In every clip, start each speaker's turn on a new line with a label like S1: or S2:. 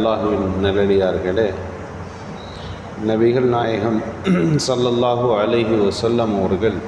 S1: அல்லாஹுவின் நல்லடியார்களே நபிகள் நாயகம் சல்லல்லாஹு அலைஹி வசல்லம் அவர்கள்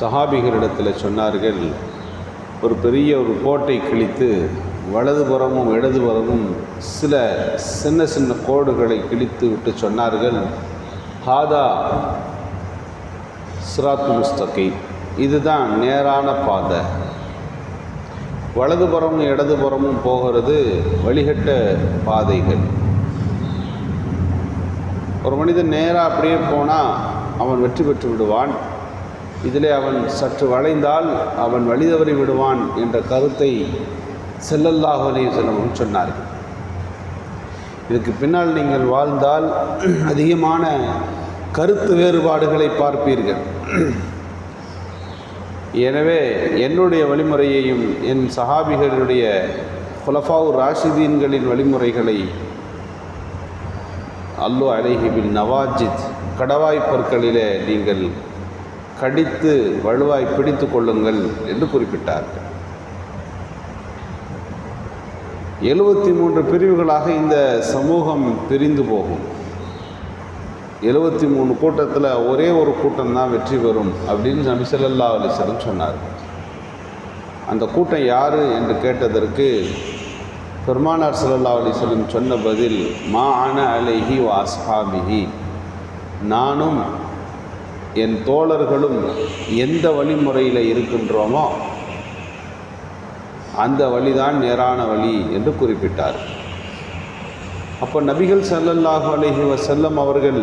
S1: சஹாபிகளிடத்தில் சொன்னார்கள் ஒரு பெரிய ஒரு கோட்டை கிழித்து வலதுபுறமும் இடதுபுறமும் சில சின்ன சின்ன கோடுகளை கிழித்து விட்டு சொன்னார்கள் ஹாதா சிராத்து முஸ்தகை இதுதான் நேரான பாதை. வலதுபுறமும் இடதுபுறமும் போகிறது வழிகட்ட பாதைகள். ஒரு மனிதன் நேராக அப்படியே போனால் அவன் வெற்றி பெற்று விடுவான். இதிலே அவன் சற்று வளைந்தால் அவன் வழி தவறி விடுவான் என்ற கருத்தை செல்லல்லாஹு செல்லவும் சொன்னார்கள். இதுக்கு பின்னால் நீங்கள் வாழ்ந்தால் அதிகமான கருத்து வேறுபாடுகளை பார்ப்பீர்கள். எனவே என்னுடைய வழிமுறையையும் என் சஹாபிகளுடைய ஹுலஃபாவு ராஷிதீன்களின் வழிமுறைகளை அல்லு அலைஹிபின் நவாஜித் கடவாய் பற்களிலே நீங்கள் கடித்து வலுவாய் பிடித்து கொள்ளுங்கள் என்று குறிப்பிட்டார்கள். எழுபத்தி மூன்று பிரிவுகளாக இந்த சமூகம் பிரிந்து போகும். எழுபத்தி மூணு கூட்டத்தில் ஒரே ஒரு கூட்டம் தான் வெற்றி பெறும் அப்படின்னு நபிசல்லா ஸல்லல்லாஹு சொன்னார். அந்த கூட்டம் யார் என்று கேட்டதற்கு பெருமானார் சல்லா அலைஹி சொன்ன பதில் மா அன அலைஹி வாஸ்ஹாபிஹி நானும் என் தோழர்களும் எந்த வழிமுறையில் இருக்கின்றோமோ அந்த வழிதான் நேரான வழி என்று குறிப்பிட்டார். அப்போ நபிகள் சல்லல்லாஹு அலஹி வசல்லம் அவர்கள்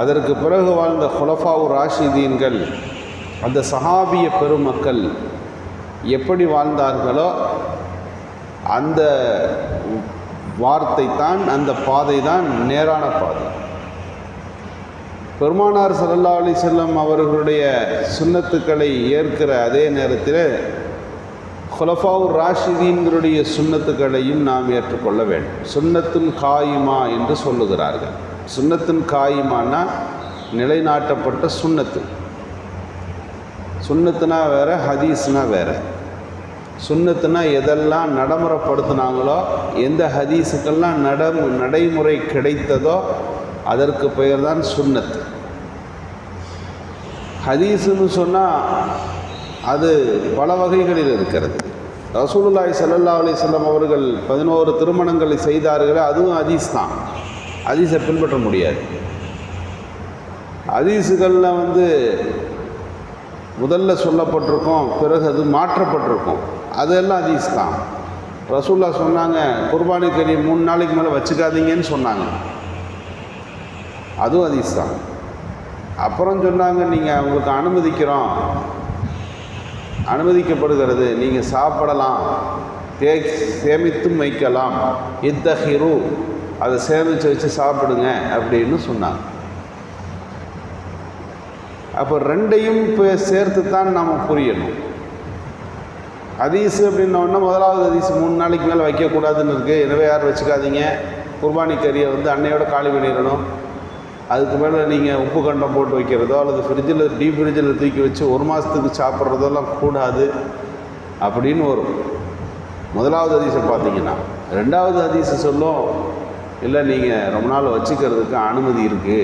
S1: அதற்கு பிறகு வாழ்ந்த ஹுலஃபாவு ராஷிதீன்கள் அந்த சஹாபிய பெருமக்கள் எப்படி வாழ்ந்தார்களோ அந்த வார்த்தை தான் அந்த பாதை தான் நேரான பாதை. பெருமானார் சல்லா அலி செல்லம் அவர்களுடைய சுன்னத்துக்களை ஏற்கிற அதே நேரத்தில் ஹுலஃபாவுர் ராஷிதீன்களுடைய சுன்னத்துக்களையும் நாம் ஏற்றுக்கொள்ள வேண்டும். சுண்ணத்தும் காயுமா என்று சொல்லுகிறார்கள். சுண்ணத்தின் காயிமானா நிலைநாட்டப்பட்ட சுண்ணத்து. சுண்ணத்துனா வேறு ஹதீஸ்னா வேற. சுண்ணத்துனா எதெல்லாம் நடைமுறைப்படுத்தினாங்களோ எந்த ஹதீஸுக்கெல்லாம் நட நடைமுறை கிடைத்ததோ அதற்கு பெயர் தான் சுண்ணத்து. ஹதீஸுன்னு சொன்னால் அது பல வகைகளில் இருக்கிறது. ரசூலுல்லாய் ஸல்லல்லாஹு அலைஹி அவர்கள் பதினோரு திருமணங்களை செய்தார்களே அதுவும் ஹதீஸ் தான். ஹதீஸை பின்பற்ற முடியாது. ஹதீஸுகளில் வந்து முதல்ல சொல்லப்பட்டிருக்கும் பிறகு அது மாற்றப்பட்டிருக்கும். அதெல்லாம் ஹதீஸ் தான். ரசூல்லா சொன்னாங்க குர்பானி கறி மூணு நாளைக்கு மேலே வச்சுக்காதீங்கன்னு சொன்னாங்க. அதுவும் ஹதீஸ் தான். அப்புறம் சொன்னாங்க நீங்கள் உங்களுக்கு அனுமதிக்கிறோம். அனுமதிக்கப்படுகிறது நீங்கள் சாப்பிடலாம். தே சேமித்தும் வைக்கலாம். இத்தஹிரு. அதை சேமித்து வச்சு சாப்பிடுங்க அப்படின்னு சொன்னாங்க. அப்போ ரெண்டையும் இப்போ சேர்த்து தான் நாம் புரியணும். அதீஸ் அப்படின்னோடனே முதலாவது அதீஸ் மூணு நாளைக்கு மேலே வைக்கக்கூடாதுன்னு இருக்குது எனவே யாரும் வச்சுக்காதீங்க. குர்பானி கறியை வந்து அன்னையோட காலி பண்ணிடணும். அதுக்கு மேலே நீங்கள் உப்பு கண்டம் போட்டு வைக்கிறதோ அல்லது ஃப்ரிட்ஜில் டீப் ஃப்ரிட்ஜில் தூக்கி வச்சு ஒரு மாதத்துக்கு சாப்பிட்றதெல்லாம் கூடாது அப்படின்னு வரும். முதலாவது அதிசம் பார்த்தீங்கன்னா ரெண்டாவது அதிசம் சொல்லும் இல்லை நீங்கள் ரொம்ப நாள் வச்சுக்கிறதுக்கு அனுமதி இருக்குது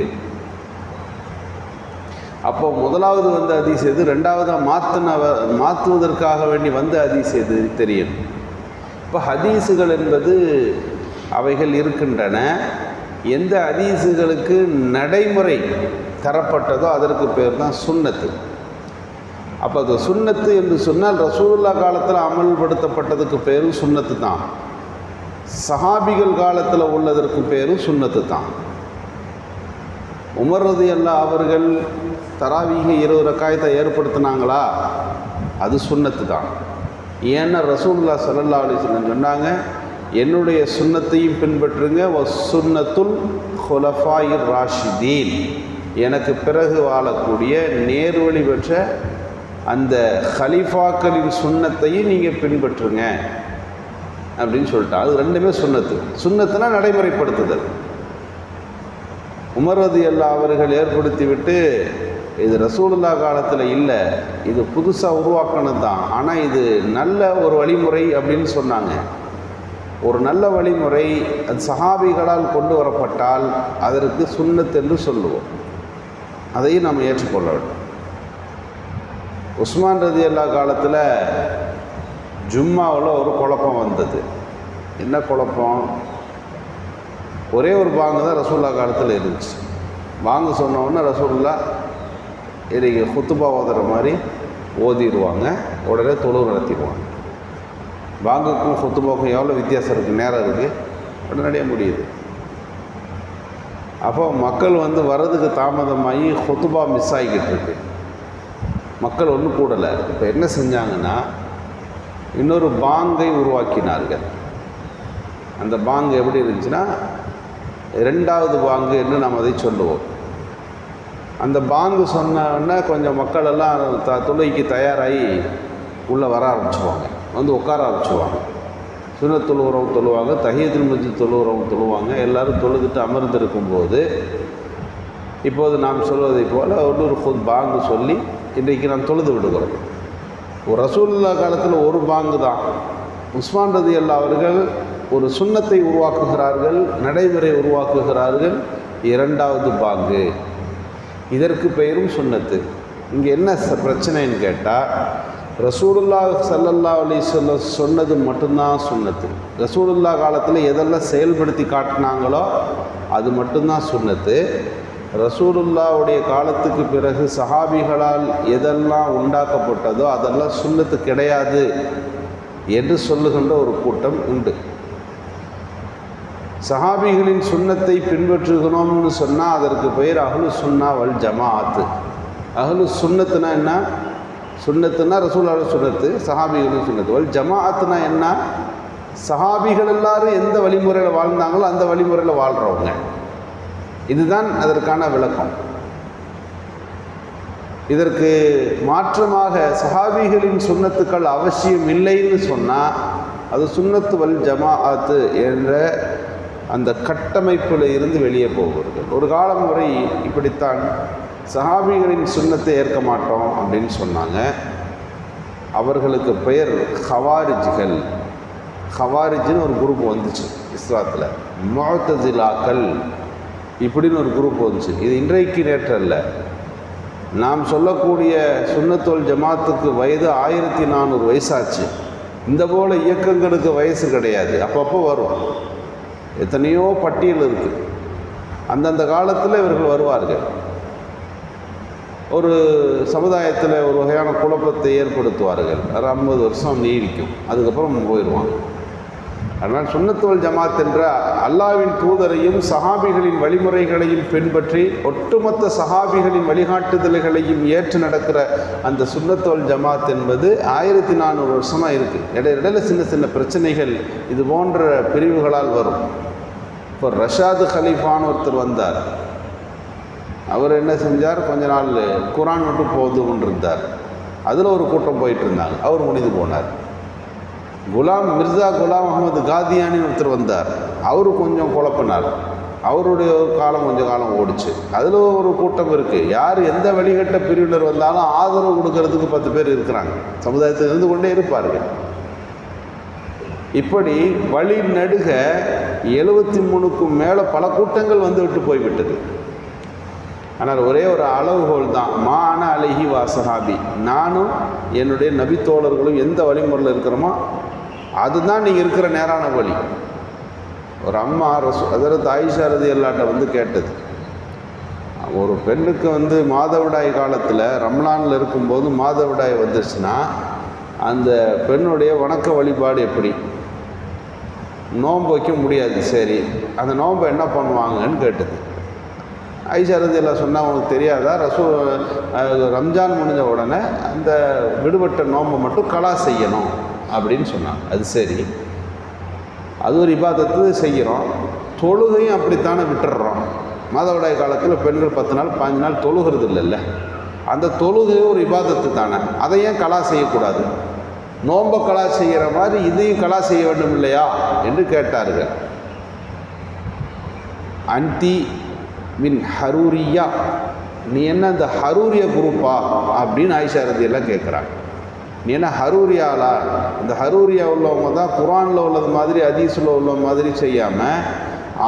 S1: அப்போ முதலாவது வந்த ஹதீஸ் எது ரெண்டாவதாக மாற்றின மாற்றுவதற்காக வேண்டி வந்த ஹதீஸ் எது தெரியும். இப்போ ஹதீஸுகள் என்பது அவைகள் இருக்கின்றன. எந்த ஹதீஸுகளுக்கு நடைமுறை தரப்பட்டதோ அதற்கு பேர் தான் சுண்ணத்து அப்போ அது சுண்ணத்து என்று சொன்னால் ரசூல்லா காலத்தில் அமல்படுத்தப்பட்டதுக்கு பேரும் சுண்ணத்து தான். சஹாபிகள் காலத்தில் உள்ளதற்கு பேரும் சுன்னத்து தான். உமர்றது ரதி அல்லா அவர்கள் தராவீக இருபது ரக்காயத்தை ஏற்படுத்தினாங்களா? அது சுண்ணத்து தான். ஏன்னா ரசூல்லா சல்லல்லா அலிஸ்லம் சொன்னாங்க என்னுடைய சுன்னத்தையும் பின்பற்றுங்க வ சுன்னத்துல் ஹொலஃபாயிர் ராஷிதீன் எனக்கு பிறகு வாழக்கூடிய நேர்வழி பெற்ற அந்த ஹலிஃபாக்களின் சுண்ணத்தையும் நீங்கள் பின்பற்றுங்க. அப்படின்னு சொல்லிட்டா அது ரெண்டுமே சுன்னத்து சுண்ணத்துனா நடைமுறைப்படுத்துதல். உமரது அல்லா அவர்கள் ஏற்படுத்திவிட்டு இது ரசூலுல்லா காலத்தில் இல்லை இது புதுசாக உருவாக்கினது தான் ஆனால் இது நல்ல ஒரு வழிமுறை அப்படின்னு சொன்னாங்க. ஒரு நல்ல வழிமுறை அது சஹாபிகளால் கொண்டு வரப்பட்டால் அதற்கு சுன்னத் என்று சொல்லுவோம். அதையும் நாம் ஏற்றுக்கொள்ள வேண்டும். உஸ்மான் ரதி அல்லா காலத்தில் ஜும்மாவில் ஒரு குழப்பம் வந்தது. என்ன குழப்பம்? ஒரே ஒரு பாங்கு தான் ரசூல்லா காலத்தில் இருந்துச்சு. பாங்கு சொன்ன ரசூல்லா இன்றைக்கி குத்துபா ஓதுற மாதிரி ஓதிடுவாங்க. உடனே தொழு நடத்திடுவாங்க. பாங்குக்கும் குத்துபாவுக்கும் எவ்வளோ வித்தியாசம் இருக்குது நேரம் இருக்குது உடனடியாக முடியுது. அப்போ மக்கள் வந்து வர்றதுக்கு தாமதமாகி ஹொத்துபா மிஸ் ஆகிக்கிட்டு இருக்கு. மக்கள் ஒன்றும் கூடலை. இப்போ என்ன செஞ்சாங்கன்னா இன்னொரு பாங்கை உருவாக்கினார்கள். அந்த பாங்கு எப்படி இருந்துச்சுன்னா ரெண்டாவது பாங்கு என்று நாம் அதை சொல்லுவோம். அந்த பாங்கு சொன்னோடனே கொஞ்சம் மக்கள் எல்லாம் த தொழுகைக்கு தயாராகி உள்ளே வர ஆரம்பிச்சுவாங்க வந்து உட்கார ஆரம்பிச்சுவாங்க சுன தொழுவுறவங்க தொழுவாங்க தகைய மஜித் தொழுவுறவங்க தொழுவாங்க. எல்லோரும் தொழுதுட்டு அமர்ந்திருக்கும்போது இப்போது நாம் சொல்வதை போல் ஒரு ஒரு பாங்கு சொல்லி இன்றைக்கு நாம் தொழுது விடுகிறோம். ரசூல்லா காலத்தில் ஒரு பாங்கு தான். உஸ்மான் ரதி அல்லா அவர்கள் ஒரு சுண்ணத்தை உருவாக்குகிறார்கள் நடைமுறை உருவாக்குகிறார்கள். இரண்டாவது பாங்கு. இதற்கு பெயரும் சுண்ணத்து. இங்கே என்ன ச- பிரச்சனைன்னு கேட்டால் ரசூலுல்லா சல்லல்லா அலி சொல்ல சொன்னது மட்டும்தான் சுண்ணத்து. ரசூலுல்லா காலத்தில் எதெல்லாம் செயல்படுத்தி காட்டினாங்களோ அது மட்டும்தான் சுண்ணத்து. ரசூலுல்லாவுடைய காலத்துக்கு பிறகு சஹாபிகளால் எதெல்லாம் உண்டாக்கப்பட்டதோ அதெல்லாம் சுண்ணத்து கிடையாது என்று சொல்லுகின்ற ஒரு கூட்டம் உண்டு. சஹாபிகளின் சுண்ணத்தை பின்பற்றுகிறோம்னு சொன்னால் அதற்கு பெயர் அகலு சுன்னா வல் ஜமாஅத்து அகலு சுண்ணத்துனா என்ன? சுண்ணத்துனா ரசூலாவோட சுண்ணத்து சஹாபிகளின் சுண்ணத்து வல் ஜமாஅத்துனா என்ன? சஹாபிகள் எல்லாரும் எந்த வழிமுறையில் வாழ்ந்தாங்களோ அந்த வழிமுறையில் வாழ்கிறவங்க இதுதான் அதற்கான விளக்கம். இதற்கு மாற்றமாக சஹாபிகளின் சுண்ணத்துக்கள் அவசியம் இல்லைன்னு சொன்னால் அது சுண்ணத்து வல் ஜமாஅத்து என்ற அந்த கட்டமைப்பில் இருந்து வெளியே போவார்கள் ஒரு காலம் வரை இப்படித்தான் சஹாபிகளின் சுண்ணத்தை ஏற்க மாட்டோம் அப்படின்னு சொன்னாங்க. அவர்களுக்கு பெயர் ஹவாரிஜ்கள் ஹவாரிஜின்னு ஒரு குரூப் வந்துச்சு இஸ்லாத்தில். முஅத்தசிலாக்கள். இப்படின்னு ஒரு குரூப் வந்துச்சு. இது இன்றைக்கு நேற்று அல்ல. நாம் சொல்லக்கூடிய சுண்ணத்தோல் ஜமாத்துக்கு வயது ஆயிரத்தி நானூறு வயசாச்சு. இந்த போல் இயக்கங்களுக்கு வயசு கிடையாது. அப்பப்போ வரும். எத்தனையோ பட்டியல் இருக்குது அந்தந்த காலத்தில் இவர்கள் வருவார்கள். ஒரு சமுதாயத்தில் ஒரு வகையான குழப்பத்தை ஏற்படுத்துவார்கள். ஒரு ஐம்பது வருஷம் நீடிக்கும். அதுக்கப்புறம் போயிடுவாங்க அதனால் சுண்ணத்தோல் ஜமாத் என்ற அல்லாவின் தூதரையும் சஹாபிகளின் வழிமுறைகளையும் பின்பற்றி ஒட்டுமொத்த சஹாபிகளின் வழிகாட்டுதல்களையும் ஏற்று நடக்கிற அந்த சுண்ணத்தோல் ஜமாத் என்பது ஆயிரத்தி நானூறு வருஷமாக இருக்குது இடையிடையில் சின்ன சின்ன பிரச்சனைகள் இது போன்ற பிரிவுகளால் வரும். இப்போ ரஷாது ஹலீஃபான் ஒருத்தர் வந்தார். அவர் என்ன செஞ்சார்? கொஞ்ச நாள் குரான் மட்டும் போது கொண்டிருந்தார் அதில் ஒரு கூட்டம் போயிட்டு இருந்தாங்க. அவர் முடிந்து போனார். குலாம் மிர்சா குலாம் அகமது காதியானி ஒருத்தர் வந்தார். அவரு கொஞ்சம் குழப்பினார். அவருடைய ஒரு காலம் கொஞ்சம் காலம் ஓடிச்சு. அதில் ஒரு கூட்டம் இருக்குது யார் எந்த வழிகட்ட பிரிவினர் வந்தாலும் ஆதரவு கொடுக்கறதுக்கு பத்து பேர் இருக்கிறாங்க. சமுதாயத்தில் இருந்து கொண்டே இருப்பார்கள். இப்படி வழி நடுக எழுபத்தி மூணுக்கும் மேலே பல கூட்டங்கள் வந்து விட்டு போய்விட்டது. ஆனால் ஒரே ஒரு அளவுகோல் தான். மான அழகி வாசஹாபி நானும் என்னுடைய நபித்தோழர்களும் எந்த வழிமுறையில் இருக்கிறோமோ அதுதான் நீங்கள் இருக்கிற நேரான வழி. ஒரு அம்மா ரசு அதாவது ஆயிஷா எல்லாட்ட வந்து கேட்டது. ஒரு பெண்ணுக்கு வந்து மாதவிடாய் காலத்தில் ரம்லானில் இருக்கும்போது மாதவிடாய் வந்துச்சுன்னா அந்த பெண்ணுடைய வணக்க வழிபாடு எப்படி? நோன்பு வைக்க முடியாது சரி. அந்த நோன்பை என்ன பண்ணுவாங்கன்னு கேட்டது. ஐஷா ரதி எல்லாம் சொன்னால் அவனுக்கு தெரியாதா? ரசூ ரம்ஜான் முடிஞ்ச உடனே அந்த விடுபட்ட நோன்பை மட்டும் கலா செய்யணும் அப்படின்னு சொன்னாங்க. அது சரி. அது ஒரு இபாதத்து செய்கிறோம் தொழுகையும் அப்படித்தானே விட்டுடுறோம் மாதவிடாய் காலத்தில் பெண்கள் பத்து நாள் பாஞ்சு நாள் தொழுகிறது இல்லைல்ல. அந்த தொழுகையும் ஒரு இபாதத்து தானே. அதை ஏன் கலா செய்யக்கூடாது? நோன்பை கலா செய்கிற மாதிரி இதையும் கலா செய்ய வேண்டும் இல்லையா? என்று கேட்டார்கள். அன்தி மின் ஹரூரியா. நீ என்ன இந்த ஹரூரிய குரூப்பா? அப்படின்னு ஆயிஷா ரதி எல்லாம் கேட்குறாங்க நீ என்ன ஹரூரியாலா இந்த ஹரூரியா உள்ளவங்க தான் குரானில் உள்ளது மாதிரி அதீஸில் உள்ள மாதிரி செய்யாமல்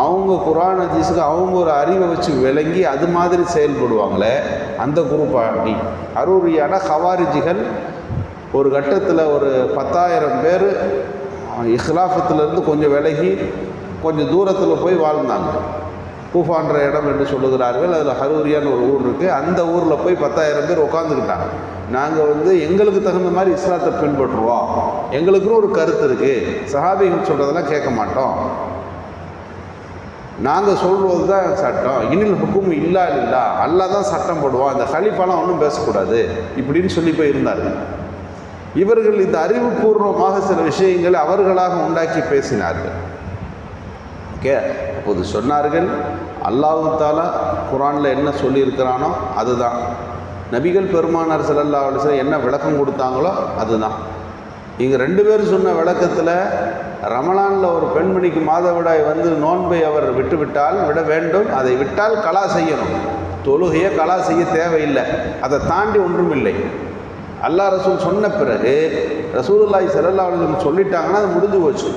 S1: அவங்க குரான் ஹதீஸுக்கு அவங்க ஒரு அறிவை வச்சு விளங்கி அது மாதிரி செயல்படுவாங்களே அந்த குரூப்பா நீ? ஹரூரியானா ஹவாரிஜிகள் ஒரு கட்டத்தில் ஒரு பத்தாயிரம் பேர் இஸ்லாஃபத்துலேருந்து கொஞ்சம் விலகி கொஞ்சம் தூரத்தில் போய் வாழ்ந்தாங்க. கூஃபான்ற இடம் என்று சொல்லுகிறார்கள். அதில் ஹரூரியான்னு ஒரு ஊர் இருக்குது அந்த ஊரில் போய் பத்தாயிரம் பேர் உட்காந்துக்கிட்டாங்க நாங்கள் வந்து எங்களுக்கு தகுந்த மாதிரி இஸ்லாத்தை பின்பற்றுவோம். எங்களுக்குன்னு ஒரு கருத்து இருக்குது சஹாபிகள் சொல்கிறதெல்லாம் கேட்க மாட்டோம். நாங்கள் சொல்கிறது தான் சட்டம். இனில் ஹுக்கும் இல்லா இல்லா. அல்லா தான் சட்டம் போடுவோம் அந்த ஹலிஃபாலாம் ஒன்றும் பேசக்கூடாது. இப்படின்னு சொல்லி போய் இருந்தார்கள் இவர்கள் இந்த அறிவுபூர்வமாக சில விஷயங்களை அவர்களாக உண்டாக்கி பேசினார்கள். ஓகே? அப்போது சொன்னார்கள் அல்லாஹு தாலா குரானில் என்ன சொல்லியிருக்கிறானோ அதுதான். நபிகள் பெருமானார் ஸல்லல்லாஹு அலைஹி என்ன விளக்கம் கொடுத்தாங்களோ அதுதான். இங்கே ரெண்டு பேரும் சொன்ன விளக்கத்தில் ரமலானில் ஒரு பெண்மணிக்கு மாதவிடாய் வந்து நோன்பை அவர் விட்டுவிட்டால் விட வேண்டும் அதை விட்டால் கலா செய்யணும். தொழுகையை கலா செய்ய தேவையில்லை. அதை தாண்டி ஒன்றும் இல்லை அல்லாஹ் ரசூல் சொன்ன பிறகு ரசூலுல்லாய் செல்லல்லா அவர்கள் சொல்லிட்டாங்கன்னா அது முடிஞ்சு போச்சு.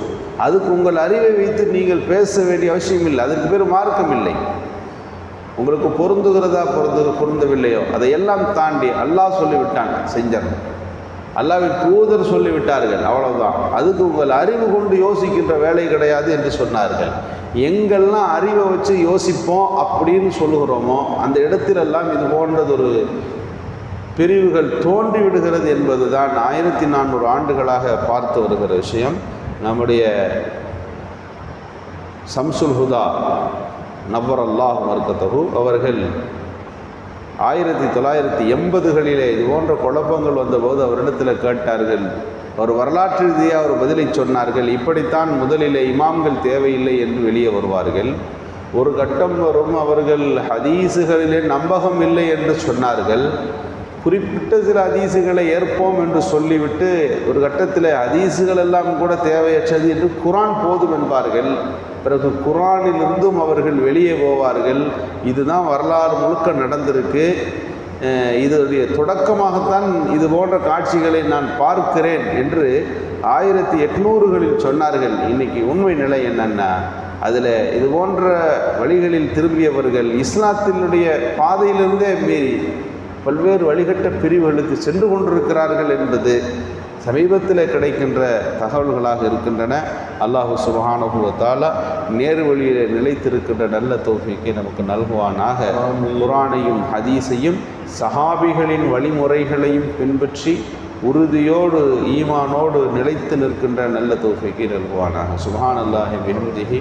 S1: அதுக்கு உங்கள் அறிவை வைத்து நீங்கள் பேச வேண்டிய அவசியம் இல்லை. அதற்கு பேர் மார்க்கம் இல்லை. உங்களுக்கு பொருந்துகிறதா பொருந்து பொருந்தவில்லையோ அதையெல்லாம் தாண்டி அல்லாஹ் சொல்லிவிட்டான் செஞ்சணும் அல்லாவின் தூதர் சொல்லிவிட்டார்கள் அவ்வளவுதான். அதுக்கு உங்கள் அறிவு கொண்டு யோசிக்கின்ற வேலை கிடையாது என்று சொன்னார்கள். எங்கெல்லாம் அறிவை வச்சு யோசிப்போம் அப்படின்னு சொல்லுகிறோமோ அந்த இடத்திலெல்லாம் இது போன்றதொரு பிரிவுகள் தோன்றிவிடுகிறது என்பது தான் ஆயிரத்தி நானூறு ஆண்டுகளாக பார்த்து வருகிற விஷயம். நம்முடைய சம்சுல் ஹுதா நவர் அல்லாஹ் மர்கத்தகு அவர்கள் ஆயிரத்தி தொள்ளாயிரத்தி எண்பதுகளிலே இது போன்ற குழப்பங்கள் வந்தபோது அவரிடத்தில் கேட்டார்கள். ஒரு வரலாற்று ரீதியாக ஒரு பதிலை சொன்னார்கள். இப்படித்தான் முதலிலே இமாம்கள் தேவையில்லை என்று வெளியே வருவார்கள். ஒரு கட்டம் வரும் அவர்கள் ஹதீஸுகளிலே நம்பகம் இல்லை என்று சொன்னார்கள். குறிப்பிட்ட சில அதீசுகளை ஏற்போம் என்று சொல்லிவிட்டு ஒரு கட்டத்தில் அதீசுகள் எல்லாம் கூட தேவையற்றது என்று குரான் போதும் என்பார்கள். பிறகு குரானிலிருந்தும் அவர்கள் வெளியே போவார்கள். இதுதான் வரலாறு முழுக்க நடந்திருக்கு. இதனுடைய தொடக்கமாகத்தான் இது போன்ற காட்சிகளை நான் பார்க்கிறேன் என்று ஆயிரத்தி எட்நூறுகளில் சொன்னார்கள். இன்னைக்கு உண்மை நிலை என்னென்னா அதில் இது போன்ற வழிகளில் திரும்பியவர்கள் இஸ்லாத்தினுடைய பாதையிலிருந்தே மீறி பல்வேறு வழிகட்ட பிரிவுகளுக்கு சென்று கொண்டிருக்கிறார்கள் என்பது சமீபத்தில் கிடைக்கின்ற தகவல்களாக இருக்கின்றன. அல்லாஹு சுபஹானுபவத்தால் நேரு வழியில் நிலைத்திருக்கின்ற நல்ல தோஃபிக்கை நமக்கு நல்குவானாக. குரானையும் ஹதீஸையும் சஹாபிகளின் வழிமுறைகளையும் பின்பற்றி உறுதியோடு ஈமானோடு நிலைத்து நிற்கின்ற நல்ல தோஃபிக்கை நல்குவானாக. சுபஹான் அல்லாஹி பிஹம்திஹி